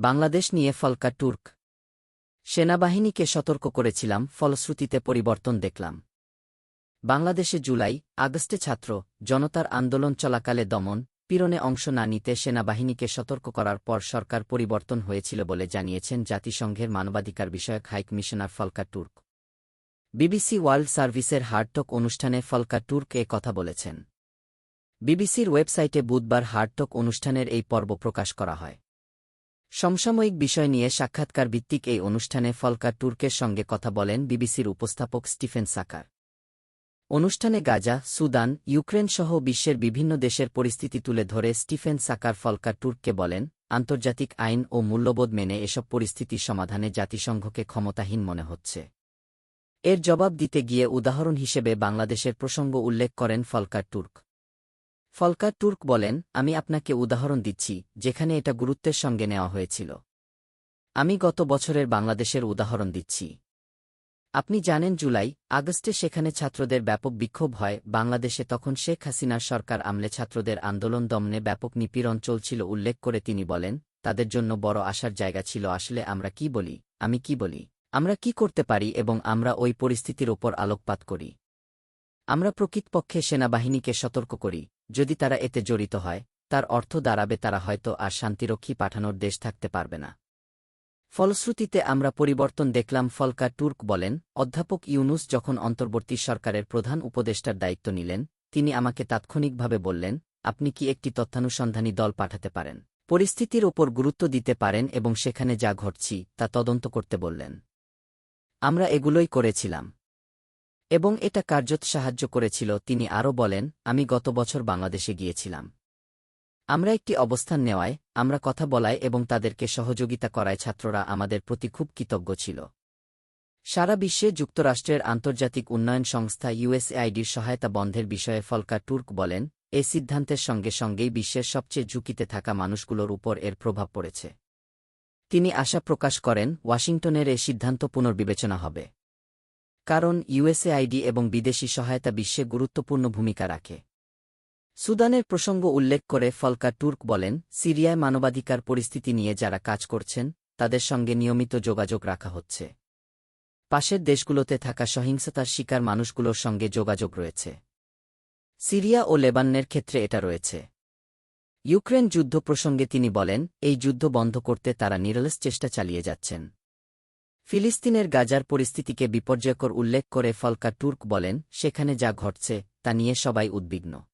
বাংলাদেশ নিয়ে ফলকা টুর্ক সেনাবাহিনীকে সতর্ক করেছিলাম, ফলশ্রুতিতে পরিবর্তন দেখলাম। বাংলাদেশে জুলাই, আগস্টে ছাত্র, জনতার আন্দোলন চলাকালে দমন, পীড়নে অংশ না নিতে সেনাবাহিনীকে সতর্ক করার পর সরকার পরিবর্তন হয়েছিল বলে জানিয়েছেন জাতিসংঘের মানবাধিকার বিষয়ক হাইকমিশনার ফলকা টুর্ক বিবিসি ওয়ার্ল্ড সার্ভিসের হার্টক অনুষ্ঠানে ফলকা টুর্ক এ কথা বলেছেন। বিবিসির ওয়েবসাইটে বুধবার হার্টক অনুষ্ঠানের এই পর্ব প্রকাশ করা হয়। সমসাময়িক বিষয় নিয়ে সাক্ষাৎকার ভিত্তিক এই অনুষ্ঠানে ফলকা টুর্কের সঙ্গে কথা বলেন বিবিসির উপস্থাপক স্টিফেন সাকার। অনুষ্ঠানে গাজা, সুদান, ইউক্রেন সহ বিশ্বের বিভিন্ন দেশের পরিস্থিতি তুলে ধরে স্টিফেন সাকার ফলকা তুর্ককে বলেন, আন্তর্জাতিক আইন ও মূল্যবোধ মেনে এসব পরিস্থিতি সমাধানে জাতিসংঘকে ক্ষমতাহীন মনে হচ্ছে। এর জবাব দিতে গিয়ে উদাহরণ হিসেবে বাংলাদেশের প্রসঙ্গ উল্লেখ করেন ফলকার তুর্ক। ফলকার তুর্ক বলেন, আমি আপনাকে উদাহরণ দিচ্ছি, যেখানে এটা গুরুত্বের সঙ্গে নেওয়া হয়েছিল। আমি গত বছরের বাংলাদেশের উদাহরণ দিচ্ছি। আপনি জানেন জুলাই, আগস্টে সেখানে ছাত্রদের ব্যাপক বিক্ষোভ হয়, বাংলাদেশে তখন শেখ হাসিনার সরকার আমলে ছাত্রদের আন্দোলন দমনে ব্যাপক নিপীড়ন চলছিল উল্লেখ করে তিনি বলেন, তাদের জন্য বড় আশার জায়গা ছিল আসলে আমরা কি বলি, আমি কি বলি, আমরা কি করতে পারি এবং আমরা ওই পরিস্থিতির ওপর আলোকপাত করি। আমরা প্রকৃতপক্ষে সেনাবাহিনীকে সতর্ক করি যদি তারা এতে জড়িত হয়, তার অর্থ দাঁড়াবে তারা হয়তো আর শান্তিরক্ষী পাঠানোর দেশ থাকতে পারবে না। ফলশ্রুতিতে আমরা পরিবর্তন দেখলাম, ফলকা তুর্ক বলেন, অধ্যাপক ইউনুস যখন অন্তর্বর্তী সরকারের প্রধান উপদেষ্টার দায়িত্ব নিলেন, তিনি আমাকে তাৎক্ষণিকভাবে বললেন, আপনি কি একটি তথ্যানুসন্ধানী দল পাঠাতে পারেন? পরিস্থিতির ওপর গুরুত্ব দিতে পারেন এবং সেখানে যা ঘটছি, তা তদন্ত করতে বললেন। আমরা এগুলোই করেছিলাম। এবং এটা কার্যত সাহায্য করেছিল, তিনি আরও বলেন, আমি গত বছর বাংলাদেশে গিয়েছিলাম। আমরা একটি অবস্থান নেওয়ায়, আমরা কথা বলায় এবং তাদেরকে সহযোগিতা করায় ছাত্ররা আমাদের প্রতি খুব কৃতজ্ঞ ছিল। সারা বিশ্বে যুক্তরাষ্ট্রের আন্তর্জাতিক উন্নয়ন সংস্থা ইউএসএআইডির সহায়তা বন্ধের বিষয়ে ফলকা টুর্ক বলেন, এ সিদ্ধান্তের সঙ্গে সঙ্গেই বিশ্বের সবচেয়ে ঝুঁকিতে থাকা মানুষগুলোর উপর এর প্রভাব পড়েছে। তিনি আশা প্রকাশ করেন, ওয়াশিংটনের এ সিদ্ধান্ত পুনর্বিবেচনা হবে। কারণ ইউএসএআইডি এবং বিদেশি সহায়তা বিশ্বে গুরুত্বপূর্ণ ভূমিকা রাখে। সুদানের প্রসঙ্গ উল্লেখ করে ফলকা টুর্ক বলেন, সিরিয়ায় মানবাধিকার পরিস্থিতি নিয়ে যারা কাজ করছেন, তাদের সঙ্গে নিয়মিত যোগাযোগ রাখা হচ্ছে। পাশের দেশগুলোতে থাকা সহিংসতার শিকার মানুষগুলোর সঙ্গে যোগাযোগ রয়েছে। সিরিয়া ও লেবাননের ক্ষেত্রে এটা রয়েছে। ইউক্রেন যুদ্ধ প্রসঙ্গে তিনি বলেন, এই যুদ্ধ বন্ধ করতে তারা নিরলস চেষ্টা চালিয়ে যাচ্ছেন। ফিলিস্তিনের গাজার পরিস্থিতিকে বিপর্যয়কর উল্লেখ করে ফলকা টুর্ক বলেন, সেখানে যা ঘটছে, তা নিয়ে সবাই উদ্বিগ্ন।